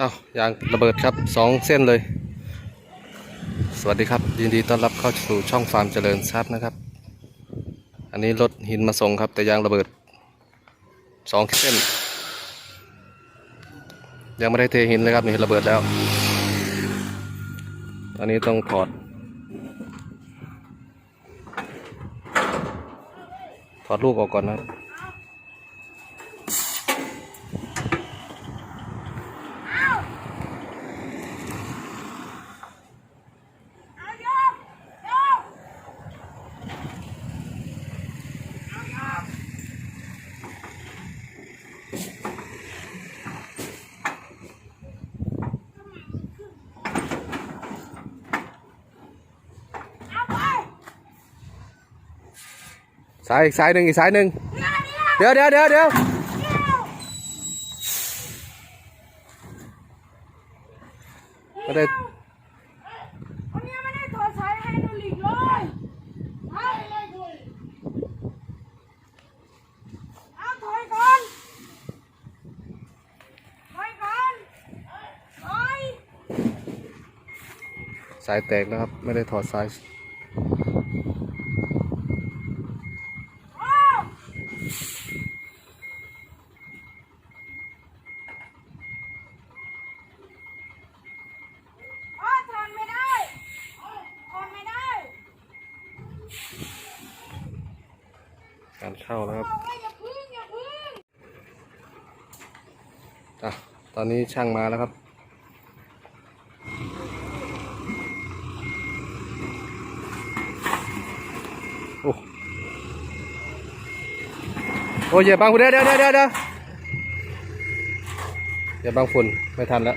อ้าวยางระเบิดครับสองเส้นเลย สวัสดีครับ ยินดีต้อนรับเข้าสู่ช่องฟาร์มเจริญทรัพย์นะครับ อันนี้รถหินมาส่งครับ แต่ยางระเบิดสองเส้น ยังไม่ได้เทหินเลยครับนี่ระเบิดแล้ว อันนี้ต้องถอด ถอดลูกออกก่อนนะครับ เอาโยกโยก เอาไป สายอีกสายหนึ่งอีกสายหนึ่งเนี่ยเนี่ยเดี๋ยวเดี๋ยวเดี๋ยวเดี๋ยวเนี่ยไม่ได้วันนี้ไม่ได้ถอดสายไฮดรอลิกเลยเอาเอาถอยก่อนถอยก่อนถอยสายแตกนะครับ ไม่ได้ถอดสาย เอา อ๋อถอนไม่ได้ถอนไม่ได้ การเข้าแล้วครับ บอกว่าอย่าพึ่งอย่าพึ่ง อะตอนนี้ช่างมาแล้วครับ โอ้โอ้ยอย่าบังฝุ่นเดี๋ยวเดี๋ยวเดี๋ยวเดี๋ยวเดี๋ยวอย่าบังฝุ่นไม่ทันแล้ว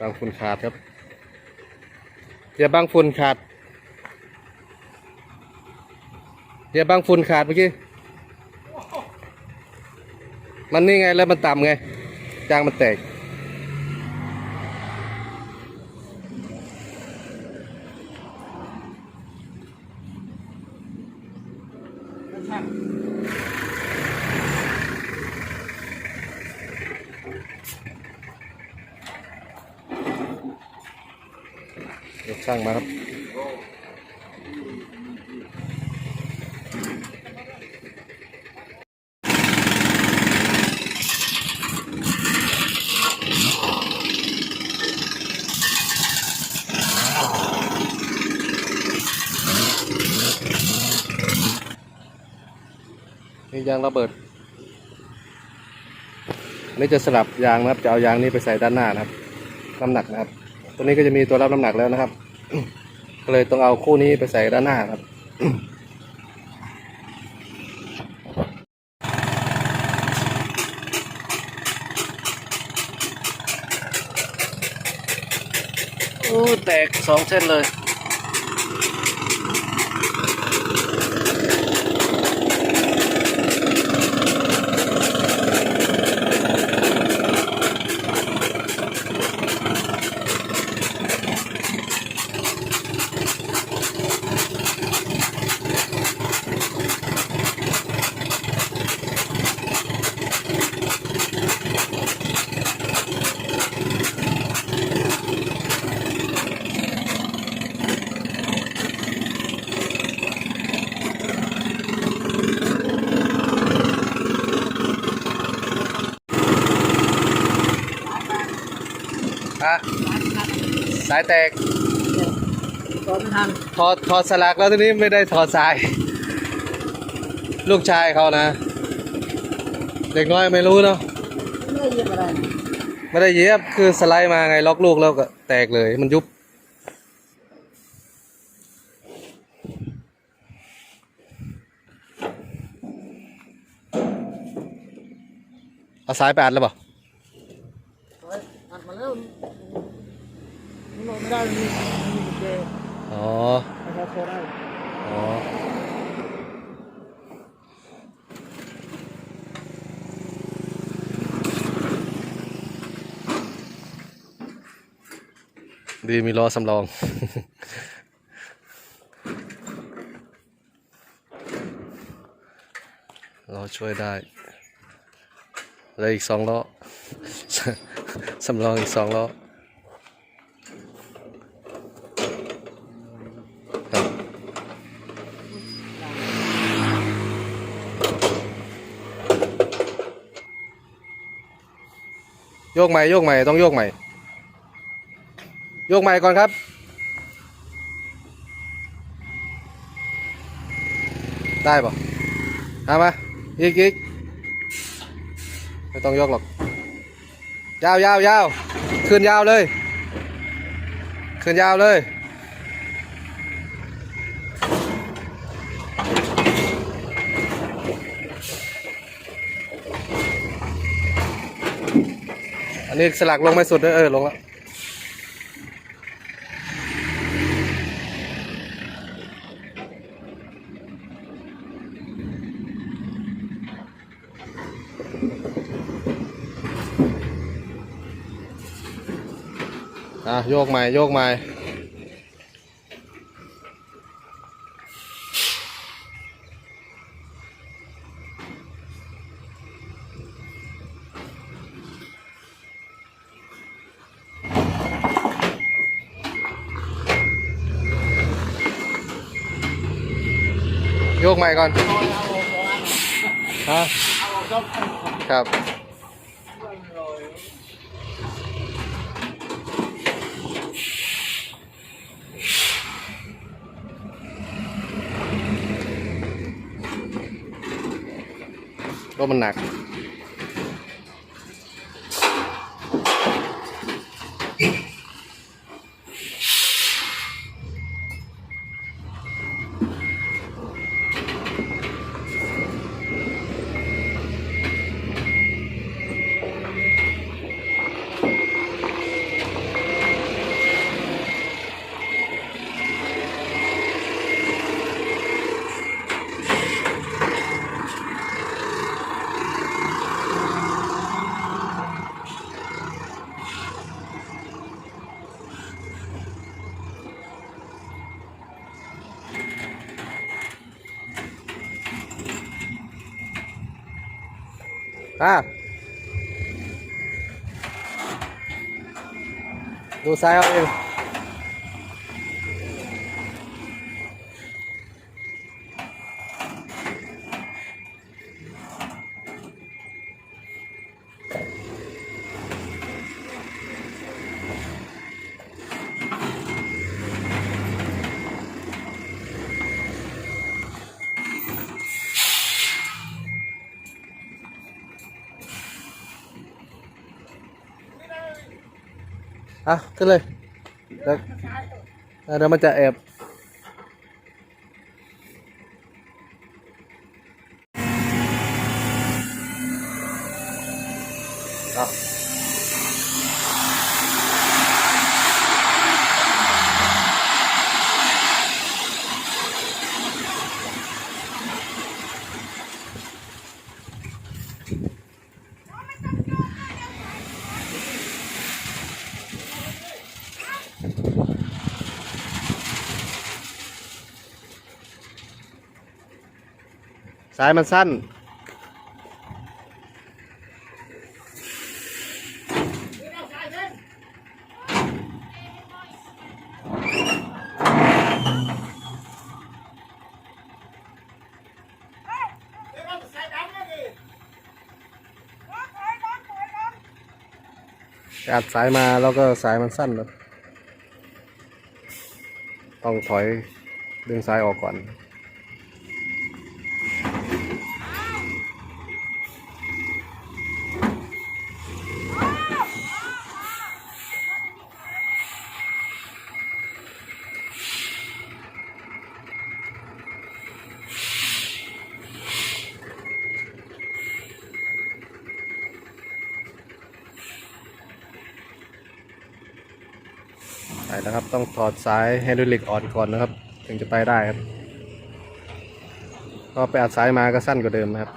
บางฝุ่นขาดครับ อย่าบางฝุ่นขาดอย่าบางฝุ่นขาดเมื่อกี้ มันนี่ไงแล้วมันต่ำไงจางมันแตก ยางมาครับนี่ยางระเบิดอันนี้จะสลับยางนะครับ จะเอายางนี้ไปใส่ด้านหน้านะครับ น้ำหนักนะครับ ตัวนี้ก็จะมีตัวรับน้ำหนักแล้วนะครับ ก็เลยต้องเอาคู่นี้ไปใส่ด้านหน้าครับโอ้แตกสองเส้นเลยายแตกตอนไม่ทันถอดถอดสลักแล้วทีนี้ไม่ได้ถอดสาย ลูกชายเขานะ เด็กน้อยไม่รู้เนาะไม่ได้เยียบอะไรไม่ได้เย็บคือสไลด์มาไงล็อกลูกแล้วก็แตกเลยมันยุบเอาสายไปอัดแล้วเปล่า ไม่ได้มัมีมีกุอ๋อ นะครับพอได้อ๋อ ดีมีล้อสำรองล้อช่วยได้แล้วอีกสองล้อ สำรองอีกสองล้อ โยกใหม่โยกใหม่ต้องโยกใหม่โยกใหม่ก่อนครับ ได้ปะเอามาอีกอีกไม่ต้องยกหรอก ยาวยาวยาวขึ้นยาวเลย ขึ้นยาวเลย อันนี้สลักลงไม่สุดด้วยเออลงแล้วอะโยกใหม่โยกใหม่ ยกใหม่ก่อนฮะครับรถมันหนัก อะดูซ้ อาเองอะขึ้นเลยเดี๋ยวเดี๋ยวมันจะแอบอะ สายมันสั้นเดี๋ยวมันใส่ดำเลยดิรถถอยรถถอยรถอัดสายมาแล้วก็สายมันสั้นแล้วต้องถอยดึงสายออกก่อน นะครับ ต้องถอดสายไฮดรอลิกออกก่อนนะครับ ถึงจะไปได้ครับก็ไปอัดสายมาก็สั้นกว่าเดิมนะครับ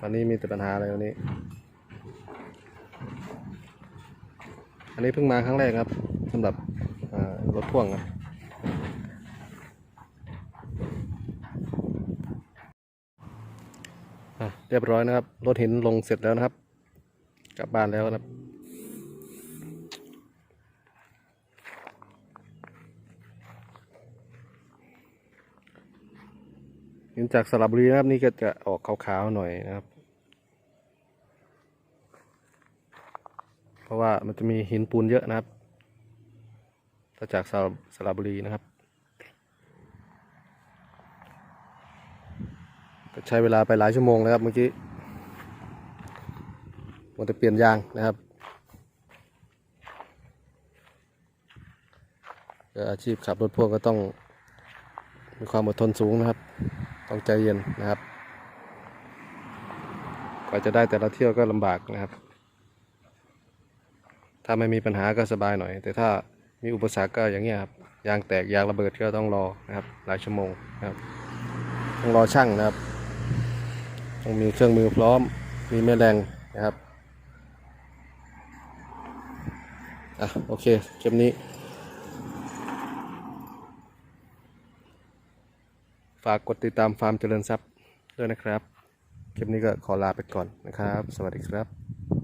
วันนี้มีแต่ปัญหาอะไรวันนี้ อันนี้เพิ่งมาครั้งแรกครับสำหรับรถพ่วงครับอะเรียบร้อยนะครับ รถหินลงเสร็จแล้วนะครับ กลับบ้านแล้วนะครับ หินจากสระบุรีนะครับนี่ก็จะออกขาวๆหน่อยนะครับ เพราะว่ามันจะมีหินปูนเยอะนะครับ ถ้าจากสระสระบุรีนะครับ ก็ใช้เวลาไปหลายชั่วโมงแล้วครับเมื่อกี้มันจะเปลี่ยนยางนะครับอาชีพขับรถพ่วงก็ต้องมีความอดทนสูงนะครับ ต้องใจเย็นนะครับกว่าจะได้แต่ละเที่ยวก็ลำบากนะครับ ถ้าไม่มีปัญหาก็สบายหน่อย แต่ถ้ามีอุปสรรคก็อย่างเงี้ยครับ ยางแตกยางระเบิดก็ต้องรอนะครับ หลายชั่วโมงนะครับ ต้องรอช่างนะครับ ต้องมีเครื่องมือพร้อม มีแม่แรงนะครับ อะโอเคคลิปนี้ากกดติดตามฟาร์มเจริญทรัพย์ด้วยนะครับ คลิปนี้ก็ขอลาไปก่อนนะครับ สวัสดีครับ